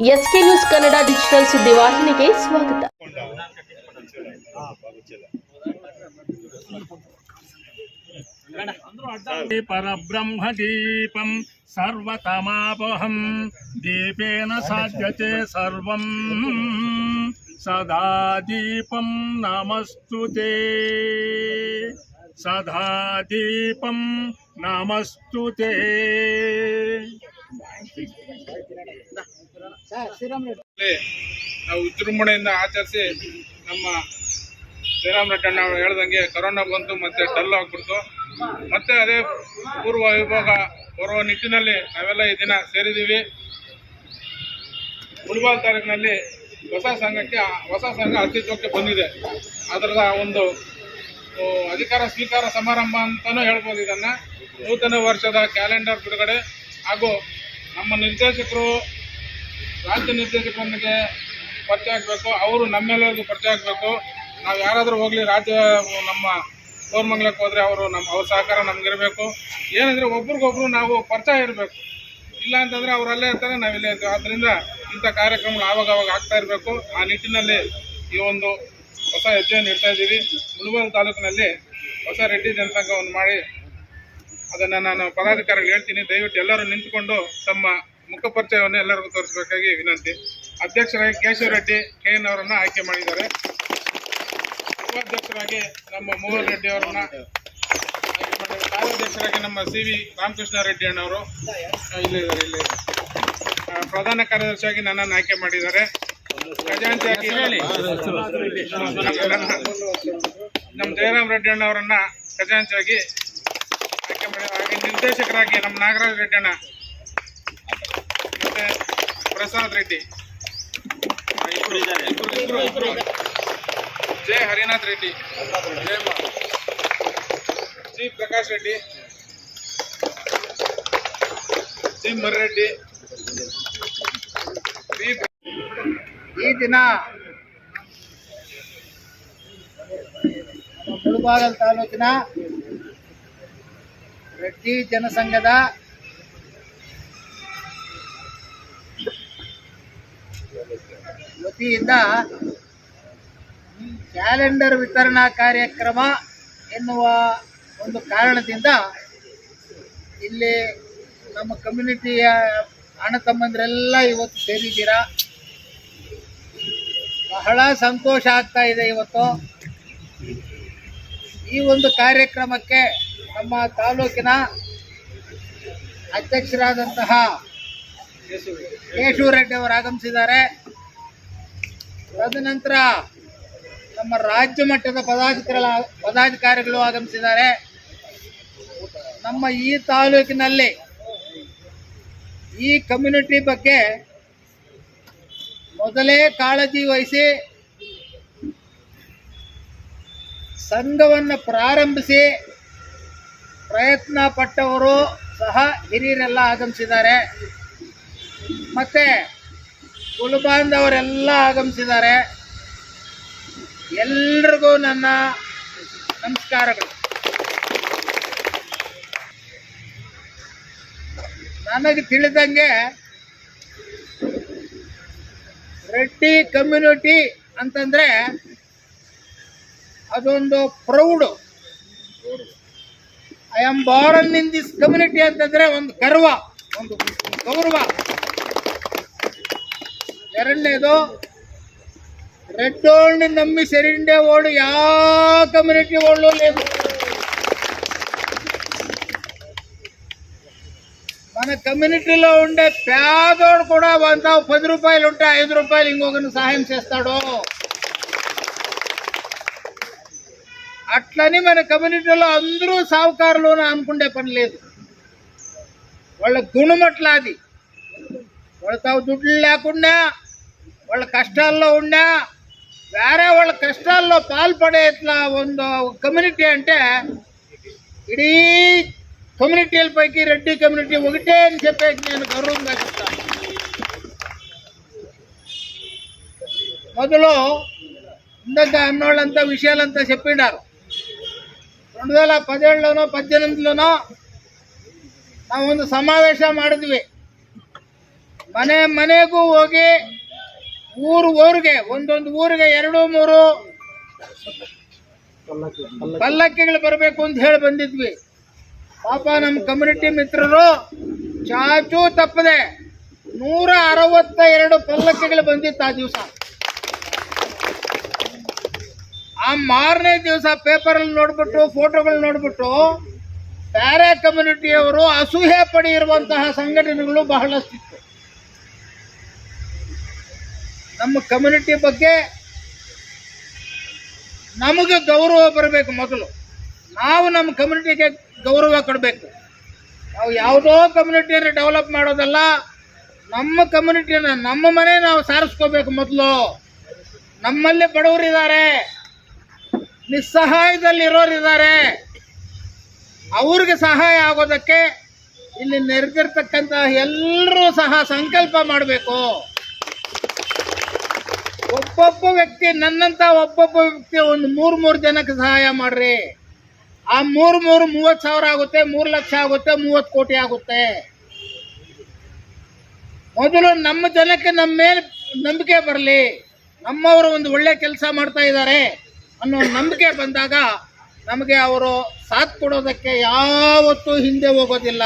S K news Kannada digital ಸುದ್ದಿವಾಹಿನಿಗೆ ಸ್ವಾಗತ పరబ్రహ్మ దీపం సర్వతమాపహం దీపేన సాధ్యతే సర్వం సదా దీపం నమస్తు సదా దీపం నమస్తు ನಾವು ವಿಜೃಂಭಣೆಯಿಂದ ಆಚರಿಸಿ ನಮ್ಮ ಶ್ರೀರಾಮ್ ರೆಡ್ಡಿ ಅಣ್ಣ ಹೇಳ್ದಂಗೆ ಕರೋನಾ ಬಂತು ಮತ್ತೆ ಡಲ್ ಆಗ್ಬಿಡ್ತು. ಮತ್ತೆ ಅದೇ ಪೂರ್ವ ವಿಭಾಗ ಬರುವ ನಿಟ್ಟಿನಲ್ಲಿ ನಾವೆಲ್ಲ ಈ ದಿನ ಸೇರಿದ್ದೀವಿ. ಮುಳಬಾಲ್ ತಾಲೂಕಿನಲ್ಲಿ ಹೊಸ ಸಂಘಕ್ಕೆ, ಹೊಸ ಸಂಘ ಅಸ್ತಿತ್ವಕ್ಕೆ ಬಂದಿದೆ. ಅದರ ಒಂದು ಅಧಿಕಾರ ಸ್ವೀಕಾರ ಸಮಾರಂಭ ಅಂತಲೂ ಹೇಳ್ಬೋದು ಇದನ್ನ. ನೂತನ ವರ್ಷದ ಕ್ಯಾಲೆಂಡರ್ ಬಿಡುಗಡೆ. ಹಾಗೂ ನಮ್ಮ ನಿರ್ದೇಶಕರು ರಾಜ್ಯ ನಿರ್ದೇಶಕರೊಂದಿಗೆ ಪರಿಚಯ ಆಗಬೇಕು, ಅವರು ನಮ್ಮೆಲ್ಲರಿಗೂ ಪರಿಚಯ ಆಗಬೇಕು. ನಾವು ಯಾರಾದರೂ ಹೋಗಲಿ, ರಾಜ್ಯ, ನಮ್ಮ ಕೋರ್ಮಂಗ್ಲಕ್ಕೆ ಹೋದರೆ ಅವರು ನಮ್ಮ ಅವ್ರ ಸಹಕಾರ ನಮಗಿರಬೇಕು. ಏನಂದರೆ ಒಬ್ರಿಗೊಬ್ರು ನಾವು ಪರಿಚಯ ಇರಬೇಕು. ಇಲ್ಲ ಅಂತಂದರೆ ಅವರಲ್ಲೇ ಇರ್ತಾರೆ, ನಾವು ಇಲ್ಲೇ ಇರ್ತೀವಿ. ಆದ್ದರಿಂದ ಇಂಥ ಕಾರ್ಯಕ್ರಮಗಳು ಆವಾಗ ಆವಾಗ ಆಗ್ತಾ ಇರಬೇಕು. ಆ ನಿಟ್ಟಿನಲ್ಲಿ ಈ ಒಂದು ಹೊಸ ಹೆಜ್ಜೆಯನ್ನು ಇಡ್ತಾ ಇದ್ದೀವಿ. ಮುಳಬಾಲ್ ತಾಲೂಕಿನಲ್ಲಿ ಹೊಸ ರೆಡ್ಡಿ ಜನಸಂಘವನ್ನು ಮಾಡಿ ಅದನ್ನು ನಾನು ಪದಾಧಿಕಾರಿಗಳು ಹೇಳ್ತೀನಿ. ದಯವಿಟ್ಟು ಎಲ್ಲರೂ ನಿಂತುಕೊಂಡು ತಮ್ಮ ಮುಖ ಪರಿಚಯವನ್ನು ಎಲ್ಲರಿಗೂ ತೋರಿಸಬೇಕಾಗಿ ವಿನಂತಿ. ಅಧ್ಯಕ್ಷರಾಗಿ ಕೇಶವ ರೆಡ್ಡಿ ಕೆ ಎನ್ ಅವರನ್ನು ಆಯ್ಕೆ ಮಾಡಿದ್ದಾರೆ. ಉಪಾಧ್ಯಕ್ಷರಾಗಿ ನಮ್ಮ ಮೋಹನ್ ರೆಡ್ಡಿ ಅವರನ್ನ ಮಾಡಿದ್ದಾರೆ. ಕಾರ್ಯಾಧ್ಯಕ್ಷರಾಗಿ ನಮ್ಮ ಸಿ ವಿ ರಾಮಕೃಷ್ಣ ರೆಡ್ಡಿ ಅಣ್ಣವರು ಇಲ್ಲಿ ಇಲ್ಲೇ ಪ್ರಧಾನ ಕಾರ್ಯದರ್ಶಿಯಾಗಿ ನನ್ನನ್ನು ಆಯ್ಕೆ ಮಾಡಿದ್ದಾರೆ. ಖಜಾಂಚಿಯಾಗಿ ನಮ್ಮ ಜಯರಾಮ್ ರೆಡ್ಡಿ ಅಣ್ಣವರನ್ನ ಖಜಾಂಚಿಯಾಗಿ ಆಯ್ಕೆ ಮಾಡಿ ಹಾಗೆ ನಿರ್ದೇಶಕರಾಗಿ ನಮ್ಮ ನಾಗರಾಜ್ ರೆಡ್ಡಿ ಅಣ್ಣ ಮತ್ತೆ ಪ್ರಸಾದ್ ರೆಡ್ಡಿ. ಜೆ ಹರಿನಾಥ್ ರೆಡ್ಡಿ. ಜೈ ಪ್ರಕಾಶ್ ರೆಡ್ಡಿ. ಜಿ ಮರ್ರೆಡ್ಡಿ ಈ ದಿನ ಮುಳಬಾಗಲ್ ತಾಲೂಕಿನ ರೆಡ್ಡಿ ಜನಸಂಘದ ವತಿಯಿಂದ ಕ್ಯಾಲೆಂಡರ್ ವಿತರಣಾ ಕಾರ್ಯಕ್ರಮ ಎನ್ನುವ ಒಂದು ಕಾರಣದಿಂದ ಇಲ್ಲಿ ನಮ್ಮ ಕಮ್ಯುನಿಟಿಯ ಅಣ್ಣ ತಮ್ಮಂದಿರೆಲ್ಲ ಇವತ್ತು ಸೇರಿದ್ದೀರಾ? ಬಹಳ ಸಂತೋಷ ಆಗ್ತಾ ಇದೆ ಇವತ್ತು. ಈ ಒಂದು ಕಾರ್ಯಕ್ರಮಕ್ಕೆ ನಮ್ಮ ತಾಲೂಕಿನ ಅಧ್ಯಕ್ಷರಾದಂತಹ ಕೇಶವ ರೆಡ್ಡಿ ಅವರು ಆಗಮಿಸಿದ್ದಾರೆ. ತದನಂತರ ನಮ್ಮ ರಾಜ್ಯ ಮಟ್ಟದ ಪದಾಧಿಕಾರಿಗಳ ಪದಾಧಿಕಾರಿಗಳು ಆಗಮಿಸಿದ್ದಾರೆ. ನಮ್ಮ ಈ ತಾಲೂಕಿನಲ್ಲಿ ಈ ಕಮ್ಯುನಿಟಿ ಬಗ್ಗೆ ಮೊದಲೇ ಕಾಳಜಿ ವಹಿಸಿ ಸಂಘವನ್ನು ಪ್ರಾರಂಭಿಸಿ ಪ್ರಯತ್ನ ಪಟ್ಟವರು ಸಹ ಹಿರಿಯರೆಲ್ಲ ಆಗಮಿಸಿದ್ದಾರೆ. ಮತ್ತೆ ಕುಲಬಾಂಧವರೆಲ್ಲ ಆಗಮಿಸಿದ್ದಾರೆ. ಎಲ್ರಿಗೂ ನನ್ನ ನಮಸ್ಕಾರಗಳು. ನನಗೆ ತಿಳಿದಂಗೆ ರೆಡ್ಡಿ ಕಮ್ಯುನಿಟಿ ಅಂತಂದ್ರೆ ಅದೊಂದು proud. I am born in this community ಅಂತಂದ್ರೆ ಒಂದು ಗರ್ವ, ಒಂದು ಗೌರವ. ಎರಡನೇದು రెడ్ ఓల్డ్ నమ్మి సెరిండే ఓడు యా కమ్యూనిటీ వాళ్ళు లేదు మన కమ్యూనిటీలో ఉండే పేదోడు కూడా వంద పది రూపాయలు ఉంటే ఐదు రూపాయలు ఇంకొకరిని సహాయం చేస్తాడు అట్లని మన కమ్యూనిటీలో అందరూ సావుకారులు అని అనుకుంటే పని లేదు వాళ్ళ గుణం అట్లా అది వాళ్ళ తావు దుడ్లు లేకుండా వాళ్ళ కష్టాల్లో ఉన్నా వేరే వాళ్ళ కష్టాల్లో పాల్పడే ఇట్లా ಒಂದು కమ్యూనిటీ అంటే ఇడీ కమ్యూనిటీల పైకి రెడ్డి కమ్యూనిటీ ఒకటే అని చెప్పేసి నేను గౌరవంగా చెప్తాను మొదలు ఇందాక అన్నోళ్ళంతా విషయాలంతా చెప్పిండారు రెండు వేల పదిహేడులోనో పద్దెనిమిదిలోనో ನಾವು ಒಂದು ಸಮಾವೇಶ ಮಾಡಿದ್ವಿ ಮನೆ ಮನೆಗೂ ಹೋಗಿ ಊರು, ಊರಿಗೆ, ಒಂದೊಂದು ಊರಿಗೆ ಎರಡು, ಮೂರು ಪಲ್ಲಕ್ಕಿಗಳು ಬರಬೇಕು ಅಂತ ಹೇಳಿ ಬಂದಿದ್ವಿ. ಪಾಪ ನಮ್ಮ ಕಮ್ಯುನಿಟಿ ಮಿತ್ರರು ಚಾಚು ತಪ್ಪದೆ ನೂರ ಅರವತ್ತ ಎರಡು ಪಲ್ಲಕ್ಕಿಗಳು ಬಂದಿತ್ತು ಆ ದಿವಸ. ಆ ಮಾರನೇ ದಿವಸ ಪೇಪರಲ್ಲಿ ನೋಡ್ಬಿಟ್ಟು ಫೋಟೋಗಳು ನೋಡ್ಬಿಟ್ಟು ಬೇರೆ ಕಮ್ಯುನಿಟಿಯವರು ಅಸೂಹೆ ಪಡೆಯಿರುವಂತಹ ಸಂಘಟನೆಗಳು ಬಹಳಷ್ಟಿತ್ತು. ನಮ್ಮ ಕಮ್ಯುನಿಟಿ ಬಗ್ಗೆ ನಮಗೆ ಗೌರವ ಬರಬೇಕು ಮೊದಲು. ನಾವು ನಮ್ಮ ಕಮ್ಯುನಿಟಿಗೆ ಗೌರವ ಕೊಡಬೇಕು. ನಾವು ಯಾವುದೋ ಕಮ್ಯುನಿಟಿಯನ್ನು ಡೆವಲಪ್ ಮಾಡೋದಲ್ಲ, ನಮ್ಮ ಕಮ್ಯುನಿಟಿಯನ್ನು ನಮ್ಮ ಮನೆ ನಾವು ಸಾರಿಸ್ಕೋಬೇಕು ಮೊದಲು. ನಮ್ಮಲ್ಲಿ ಬಡವರಿದ್ದಾರೆ, ನಿಸ್ಸಹಾಯದಲ್ಲಿರೋರಿದ್ದಾರೆ. ಅವ್ರಿಗೆ ಸಹಾಯ ಆಗೋದಕ್ಕೆ ಇಲ್ಲಿ ನೆರೆದಿರ್ತಕ್ಕಂತಹ ಎಲ್ಲರೂ ಸಹ ಸಂಕಲ್ಪ ಮಾಡಬೇಕು. ಒಬ್ಬೊಬ್ಬ ವ್ಯಕ್ತಿ, ನನ್ನಂತ ಒಬ್ಬೊಬ್ಬ ವ್ಯಕ್ತಿ ಒಂದು ಮೂರು ಮೂರು ಜನಕ್ಕೆ ಸಹಾಯ ಮಾಡ್ರಿ. ಆ ಮೂರು ಮೂರು ಮೂವತ್ತು ಸಾವಿರ ಆಗುತ್ತೆ, ಮೂರ್ ಲಕ್ಷ ಆಗುತ್ತೆ, ಮೂವತ್ತು ಕೋಟಿ ಆಗುತ್ತೆ. ಮೊದಲು ನಮ್ಮ ಜನಕ್ಕೆ ನಮ್ಮ ಮೇಲೆ ನಂಬಿಕೆ ಬರಲಿ. ನಮ್ಮವರು ಒಂದು ಒಳ್ಳೆ ಕೆಲಸ ಮಾಡ್ತಾ ಇದ್ದಾರೆ ಅನ್ನೋ ನಂಬಿಕೆ ಬಂದಾಗ ನಮಗೆ ಅವರು ಸಾಥ್ ಕೊಡೋದಕ್ಕೆ ಯಾವತ್ತೂ ಹಿಂದೆ ಹೋಗೋದಿಲ್ಲ.